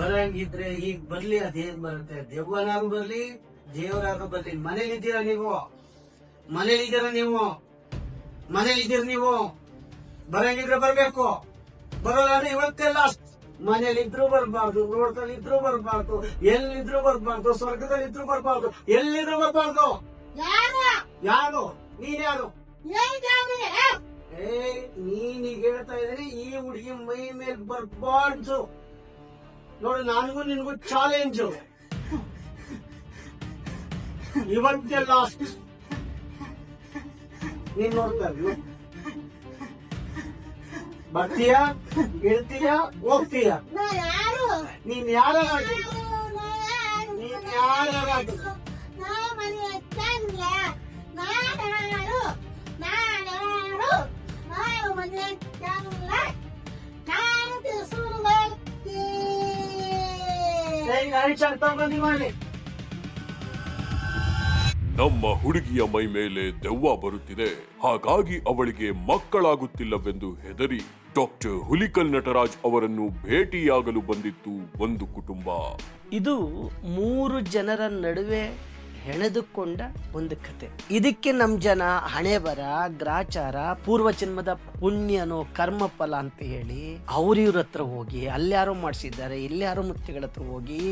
ಬರಂಗಿದ್ರೆ ಈಗ ಬರ್ಲಿ ಅದೇನ್ ಬರುತ್ತೆ? ದೆವ್ವನಾರು ಬರ್ಲಿ ದೇವರಾಗ ಬರ್ಲಿ. ಮನೇಲಿದ್ದೀರಾ ನೀವು? ಮನೇಲಿದ್ದೀರಾ ನೀವು? ಮನೇಲಿದ್ದೀರ ನೀವು? ಬರಂಗಿದ್ರೆ ಬರ್ಬೇಕು. ಬರೋಲ್ಲ ಅಂದ್ರೆ ಇವತ್ತೆಲ್ಲ ಮನೇಲಿ ಇದ್ರು ಬರ್ಬಾರ್ದು ರೋಡ್ದಲ್ಲಿ ಇದ್ರು ಬರ್ಬಾರ್ದು ಎಲ್ಲಿದ್ರು ಬರ್ಬಾರ್ದು ಸ್ವರ್ಗದಲ್ಲಿ ಇದ್ರು ಬರ್ಬಾರ್ದು ಎಲ್ಲಿದ್ರು ಬರ್ಬಾರ್ದು. ಯಾರು? ಯಾರು? ನೀನ್ ಯಾರು? ಏ ನೀನೀಗ ಹೇಳ್ತಾ ಇದ್ರೆ ಈ ಹುಡುಗಿ ಮೈ ಮೇಲೆ ಬರ್ಬಾರ್ದು. ನೋಡು ನನಗೂ ನಿನಗೂ ಚಾಲೆಂಜ್ ಇವತ್ತೇ ಲಾಸ್ಟ್ ನೀನ್ ನೋಡ್ತಾ ಇದ್ವಿ ಬರ್ತೀಯ? ಇಳ್ತೀಯ ಹೋಗ್ತೀಯ? ನಾ ಯಾರು? ನೀನ್ ಯಾರು? ನೀನ್ ಯಾರಾಗಿ ನಾ ಮನೆಯ ಚಂದ್ರ ನಾನಾರು ನಾನಾರು ನಾನು ತಗೊಂಡಿ ಮಾಡಿ ನಮ್ಮ ಹುಡುಗಿಯ ಮೈ ಮೇಲೆ ದೆವ್ವ ಬರುತ್ತಿದೆ. ಹಾಗಾಗಿ ಅವಳಿಗೆ ಮಕ್ಕಳಾಗುತ್ತಿಲ್ಲವೆಂದು ಹೆದರಿ ಡಾಕ್ಟರ್ ಹುಲಿಕಲ್ ನಟರಾಜ್ ಅವರನ್ನು ಭೇಟಿಯಾಗಲು ಬಂದಿತ್ತು ಒಂದು ಕುಟುಂಬ. ಇದು ಮೂರು ಜನರ ನಡುವೆ ಹೆಣೆದುಕೊಂಡ ಒಂದು ಕತೆ. ಇದಕ್ಕೆ ನಮ್ಮ ಜನ ಹಣೆ ಬರ ಗ್ರಾಚಾರ ಪೂರ್ವ ಜನ್ಮದ ಪುಣ್ಯನೋ ಕರ್ಮ ಫಲ ಅಂತ ಹೇಳಿ ಅವ್ರಿವ್ರ ಹತ್ರ ಹೋಗಿ ಅಲ್ಯಾರೋ ಮಾಡಿಸಿದ್ದಾರೆ ಇಲ್ಯಾರೋ ಮುತ್ತಿಗಳ ಹತ್ರ ಹೋಗಿ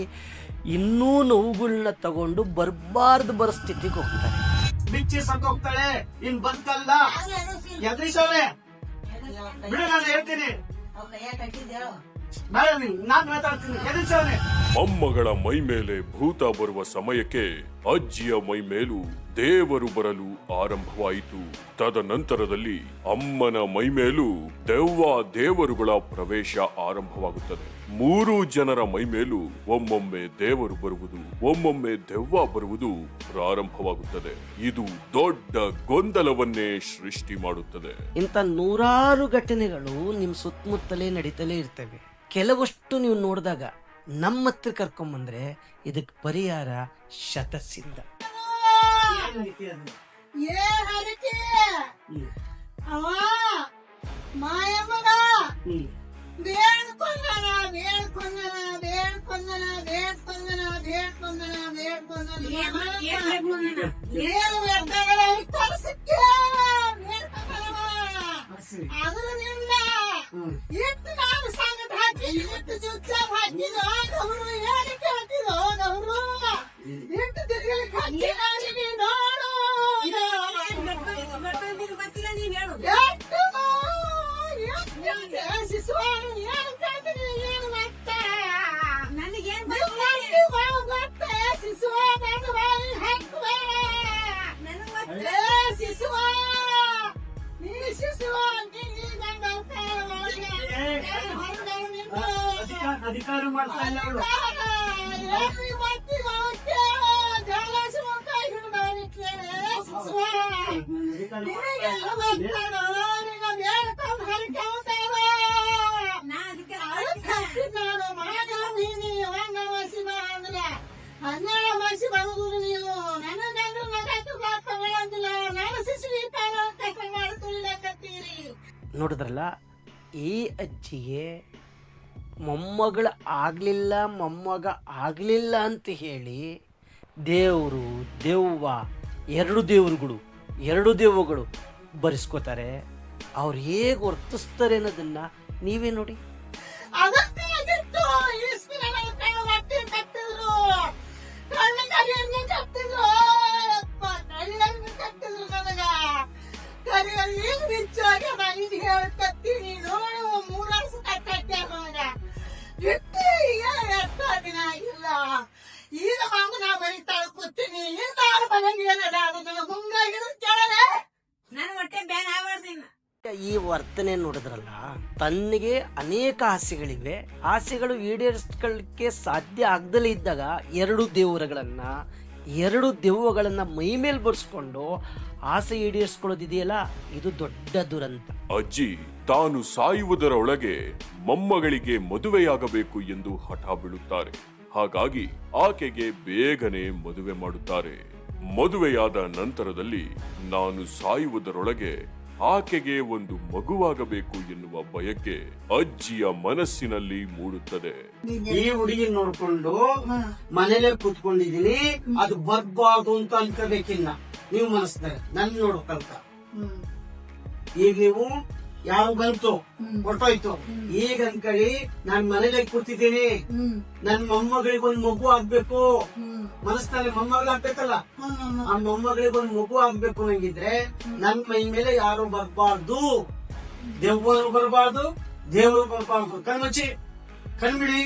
ಇನ್ನೂ ನೋವುಗಳನ್ನ ತಗೊಂಡು ಬರ್ಬಾರ್ದು ಬರೋ ಸ್ಥಿತಿಗೆ ಹೋಗ್ತಾರೆ. ಬಿಚ್ಚಿ ಸತ್ತೋಗ್ತಾಳೆ ಇನ್ ಬದುಕಲ್ಲ ಎದ್ರಿಸೋಳೆ ಬಿಡು ನಾನು ಹೇಳ್ತೀನಿ. ನಾನು ಮಾತಾಡ್ತೀನಿ. ಎದ್ರಿಸೋಳೆ ಮೊಮ್ಮಗಳ ಮೈ ಮೇಲೆ ಭೂತ ಬರುವ ಸಮಯಕ್ಕೆ ಅಜ್ಜಿಯ ಮೈ ಮೇಲೂ ದೇವರು ಬರಲು ಆರಂಭವಾಯಿತು. ತದನಂತರದಲ್ಲಿ ಅಮ್ಮನ ಮೈ ಮೇಲೂ ದೆವ್ವ ದೇವರುಗಳ ಪ್ರವೇಶ ಆರಂಭವಾಗುತ್ತದೆ. ಮೂರು ಜನರ ಮೈ ಮೇಲೂ ಒಮ್ಮೊಮ್ಮೆ ದೇವರು ಬರುವುದು, ಒಮ್ಮೊಮ್ಮೆ ದೆವ್ವ ಬರುವುದು ಪ್ರಾರಂಭವಾಗುತ್ತದೆ. ಇದು ದೊಡ್ಡ ಗೊಂದಲವನ್ನೇ ಸೃಷ್ಟಿ ಮಾಡುತ್ತದೆ. ಇಂಥ ನೂರಾರು ಘಟನೆಗಳು ನಿಮ್ಮ ಸುತ್ತಮುತ್ತಲೇ ನಡೀತಲೇ ಇರ್ತವೆ. ಕೆಲವಷ್ಟು ನೀವು ನೋಡಿದಾಗ ನಮ್ಮ ಹತ್ರ ಕರ್ಕೊಂಬಂದ್ರೆ ಇದಕ್ಕೆ ಪರಿಹಾರ ಶತಸಿದ್ಧ ಏ ಹ್ಮ್. ಅವ ಮಾಯಮ್ಮಗ. ಬೇಡ್ಕೊಂಡನ ಬೇಡ್ಕೊಂಡನ ಬೇಡ್ಕೊಂಡನ ಬೇಡ್ಕೊಂಡನ ಬೇಡ್ಕೊಂಡನ ಬೇಡ್ಕೊಂಡನ ಏನು ಬೇಡ್ಕೊಂಡನ ತರಿಸಕ್ಕೆ ಅಧಿಕಾರ ಅಧಿಕಾರ ಮಾಡ್ತಾ ಇಲ್ಲ ಅವಳು ಏನ್ರಿ ನೋಡಿದ್ರಲ್ಲ, ಈ ಅಜ್ಜಿಗೆ ಮೊಮ್ಮಗಳು ಆಗಲಿಲ್ಲ, ಮೊಮ್ಮಗ ಆಗಲಿಲ್ಲ ಅಂತ ಹೇಳಿ ದೇವರು, ದೆವ್ವ, ಎರಡು ದೇವರುಗಳು, ಎರಡು ದೇವಗಳು ಬರೆಸ್ಕೋತಾರೆ. ಅವ್ರು ಹೇಗೆ ವರ್ತಿಸ್ತಾರೆ ಅನ್ನೋದನ್ನು ನೀವೇ ನೋಡಿ. ವರ್ತನೆ ನೋಡಿದ್ರಲ್ಲ, ತನ್ನಿಗೆ ಅನೇಕ ಆಸೆಗಳಿವೆ. ಆಸೆಗಳು ಈಡೇರಿಸ್ಕೊಳ್ಳಿಕ್ಕೆ ಸಾಧ್ಯ ಆಗದಲೇ ಇದ್ದಾಗ ಎರಡು ದೇವರುಗಳನ್ನ, ಎರಡು ದೆವ್ವಗಳನ್ನ ಮೈ ಮೇಲೆ ಬರ್ಸ್ಕೊಂಡು ಆಸೆ ಈಡೇರಿಸ್ಕೊಳ್ಳೋದಿದೆಯಲ್ಲ, ಇದು ದೊಡ್ಡ ದುರಂತ. ಅಜ್ಜಿ, ತಾನು ಸಾಯುವುದರೊಳಗೆ ಮೊಮ್ಮಗಳಿಗೆ ಮದುವೆಯಾಗಬೇಕು ಎಂದು ಹಠ ಬೀಳುತ್ತಾರೆ. ಹಾಗಾಗಿ ಆಕೆಗೆ ಬೇಗನೆ ಮದುವೆ ಮಾಡುತ್ತಾರೆ. ಮದುವೆಯಾದ ನಂತರದಲ್ಲಿ ನಾನು ಸಾಯುವುದರೊಳಗೆ ಆಕೆಗೆ ಒಂದು ಮಗುವಾಗಬೇಕು ಎನ್ನುವ ಬಯಕೆ ಅಜ್ಜಿಯ ಮನಸ್ಸಿನಲ್ಲಿ ಮೂಡುತ್ತದೆ. ಈ ಹುಡುಗಿ ನೋಡ್ಕೊಂಡು ಮನೇಲೆ ಕುತ್ಕೊಂಡಿದೀನಿ ಅದು ಬರ್ಬಾರ್ದು ಅಂತ ಅನ್ಕೋಬೇಕಿಲ್ಲ ನೀವು ಮನಸ್ಸಿನಾಗ ನನ್ ನೋಡ್ಕಂತ ಈಗ ನೀವು ಯಾವ ಬಂತು? ಹೊರಟೋಯ್ತು. ಈಗ ಅನ್ಕೊಳ್ಳಿ ನಾನ್ ಮನೇಲೆ ಕೂತಿದ್ದೀನಿ. ನನ್ ಮೊಮ್ಮಗಳಿಗೆ ಒಂದ್ ಮಗು ಆಗ್ಬೇಕು. ಮನಸ್ಸಿನಲ್ಲಿ ಮೊಮ್ಮಗಳು ಆಗ್ಬೇಕಲ್ಲ ಆ ಮೊಮ್ಮಗಳಿಗೆ ಒಂದು ಮಗು ಆಗ್ಬೇಕು ನಂಗಿದ್ರೆ ನನ್ ಮೈ ಮೇಲೆ ಯಾರು ಬರಬಾರ್ದು? ದೆವ್ವರು ಬರಬಾರ್ದು ದೇವರು ಬರಬಾರ್ದು. ಕಣ್ಮುಚ್ಚಿ ಕಣ್ಬಿಡಿ.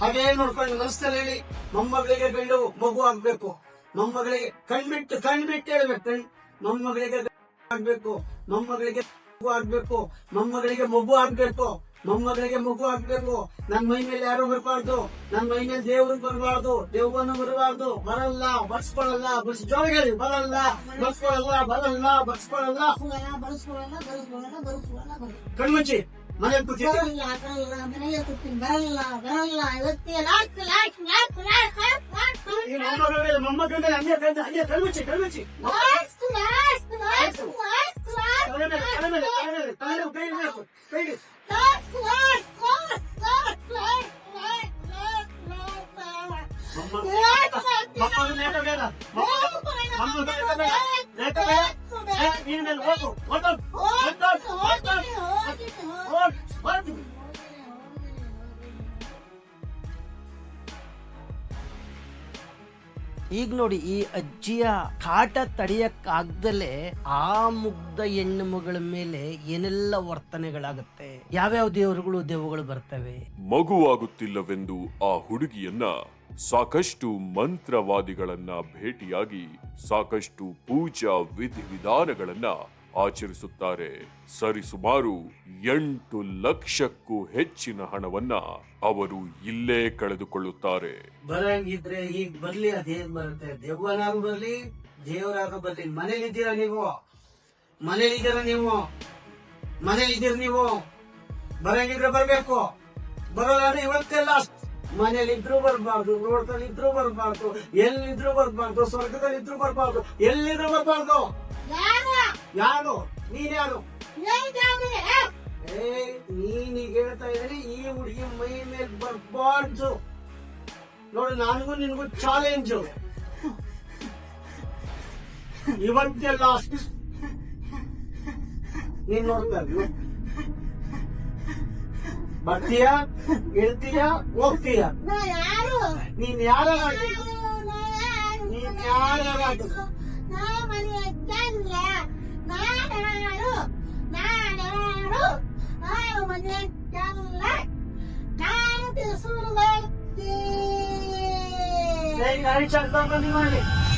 ಹಾಗೇ ನೋಡ್ಕೊಂಡು ಮನಸ್ಸಲ್ಲಿ ಹೇಳಿ ಮೊಮ್ಮಗಳಿಗೆ ಗಂಡು ಮಗು ಆಗ್ಬೇಕು. ಮೊಮ್ಮಗಳಿಗೆ ಕಣ್ಬಿಟ್ಟು ಕಣ್ಬಿಟ್ಟು ಹೇಳ್ಬೇಕು. ಕಣ್ ಮೊಮ್ಮಗಳಿಗೆ ಆಗ್ಬೇಕು. ಮೊಮ್ಮಗಳಿಗೆ ಮಗು ಆಗ್ಬೇಕು. ಮೊಮ್ಮಗಳಿಗೆ ಮಗು ಆಗ್ಬೇಕು. ಮೊಮ್ಮಗಳಿಗೆ ಮಗು ಆಗ್ಬೇಕು. ನನ್ ಮೈ ಮೇಲೆ ಯಾರು ಬರಬಾರ್ದು. ನನ್ ಮೈ ಮೇಲೆ ದೇವ್ರು ಬರಬಾರ್ದು. ದೇವ್ವನು ಬರಬಾರ್ದು. ಬರಲ್ಲ ಬರ್ಸ್ಕೊಳಲ್ಲ ಬರ್ಸ್ ಜೋಳಿಗೆ ಬರಲ್ಲ ಬರ್ಸ್ಕೊಳಲ್ಲ ಬರಲ್ಲ ಬರ್ಸ್ಕೊಳಲ್ಲ ಕಣ್ಮುಚ್ಚಿ ಮನೆ ಕೂತಿ ಬರಲ್ಲ ಬರಲ್ಲ ಮನೆಗೆ ಕೂತೀನಿ ಬರಲ್ಲ ಬರಲ್ಲ ಇವತ್ತೇ ಮೊಮ್ಮಗಂದ್ರೆ ಹಂಗೆ ಕಣ್ಣು ಹಂಗೆ ಕಣ್ಮುಚ್ಚಿ ಕಣ್ಮುಚ್ಚಿ ಮೇಲೆ ಮೇಲೆ ಮೇಲೆ ಮೇಲೆ ಕೈ ನೇಟ ಬೇಡ ಮಕ್ಕಳು ನೇಟ ಬೇಡ ನೇಟ ನೀನ್ ಮೇಲೆ ಹೋಗು. ಈಗ ನೋಡಿ ಈ ಅಜ್ಜಿಯ ಕಾಟ ತಡೆಯಕ್ಕಾಗ್ದಲೇ ಆ ಮುಗ್ಧ ಹೆಣ್ಣು ಮಗಳ ಮೇಲೆ ಏನೆಲ್ಲ ವರ್ತನೆಗಳಾಗುತ್ತೆ? ಯಾವ್ಯಾವ ದೇವರುಗಳು ದೆವ್ವಗಳು ಬರ್ತವೆ? ಮಗುವಾಗುತ್ತಿಲ್ಲವೆಂದು ಆ ಹುಡುಗಿಯನ್ನ ಸಾಕಷ್ಟು ಮಂತ್ರವಾದಿಗಳನ್ನ ಭೇಟಿಯಾಗಿ ಸಾಕಷ್ಟು ಪೂಜಾ ವಿಧಿವಿಧಾನಗಳನ್ನ ಆಚರಿಸುತ್ತಾರೆ. ಸರಿಸುಮಾರು ಎಂಟು ಲಕ್ಷಕ್ಕೂ ಹೆಚ್ಚಿನ ಹಣವನ್ನ ಅವರು ಇಲ್ಲೇ ಕಳೆದುಕೊಳ್ಳುತ್ತಾರೆ. ಬರಂಗಿದ್ರೆ ಈಗ ಬರ್ಲಿ, ಅದೇನ್ ಬರುತ್ತೆ? ದೆವ್ವನಾಗ ಬರ್ಲಿ, ದೇವರಾಗ ಬರ್ಲಿ. ಮನೇಲಿದ್ದೀರಾ ನೀವು? ಮನೇಲಿದ್ದೀರಾ ನೀವು? ಮನೇಲಿದ್ದೀರ ನೀವು? ಬರಂಗಿದ್ರೆ ಬರ್ಬೇಕು. ಬರೋಲ್ಲ ಇವತ್ತೆಲ್ಲ ಅಷ್ಟ್ ಮನೇಲಿದ್ರು ಬರ್ಬಾರ್ದು ಇದ್ರು ಬರ್ಬಾರ್ದು ಎಲ್ಲಿದ್ರು ಬರ್ಬಾರ್ದು ಸ್ವರ್ಗದಲ್ಲಿದ್ರು ಬರ್ಬಾರ್ದು ಎಲ್ಲಿದ್ರು ಬರ್ಬಾರ್ದು. ಯಾರು? ನೀನ್ ಯಾರು? ಏ! ನೀನೀಗ ಹೇಳ್ತಾ ಇದ್ರಿ ಈ ಹುಡುಗಿ ಮೈ ಮೇಲೆ ಬರ್ಬಾರ್ದು. ನೋಡಿ ನನಗೂ ನಿನ್ಗೂ ಚಾಲೆಂಜ್ ಇವತ್ತೇ ಲಾಸ್ಟ್ ನೀನ್ ನೋಡ್ತಾ ಇದ್ವಿ ಬರ್ತೀಯ? ಇರ್ತೀಯ? ಹೋಗ್ತೀಯ? ನೀನ್ ಯಾರ? ನೀನ್ ಯಾರ?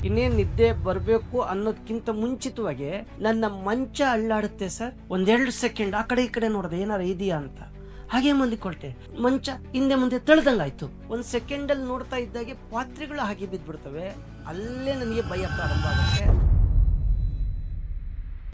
ಇನ್ನೇನ್ ನಿದ್ದೆ ಬರ್ಬೇಕು ಅನ್ನೋದಕ್ಕಿಂತ ಮುಂಚಿತವಾಗಿ ನನ್ನ ಮಂಚ ಅಳ್ಳಾಡುತ್ತೆ ಸರ್. ಒಂದೆರಡು ಸೆಕೆಂಡ್ ಆ ಕಡೆ ಈ ಕಡೆ ನೋಡಿದೆ ಏನಾರ ಇದೆಯಾ ಅಂತ. ಹಾಗೆ ಮಲ್ಕೊಳ್ತೆ ಮಂಚ ಹಿಂದೆ ಮುಂದೆ ತಳ್ದಂಗಾಯ್ತು. ಒಂದು ಸೆಕೆಂಡ್ ಅಲ್ಲಿ ನೋಡ್ತಾ ಇದ್ದಾಗೆ ಪಾತ್ರೆಗಳು ಹಾಗೆ ಬಿದ್ದ್ಬಿಡ್ತವೆ ಅಲ್ಲೇ ನನಗೆ ಭಯ ಪ್ರಾರಂಭ ಆಗುತ್ತೆ.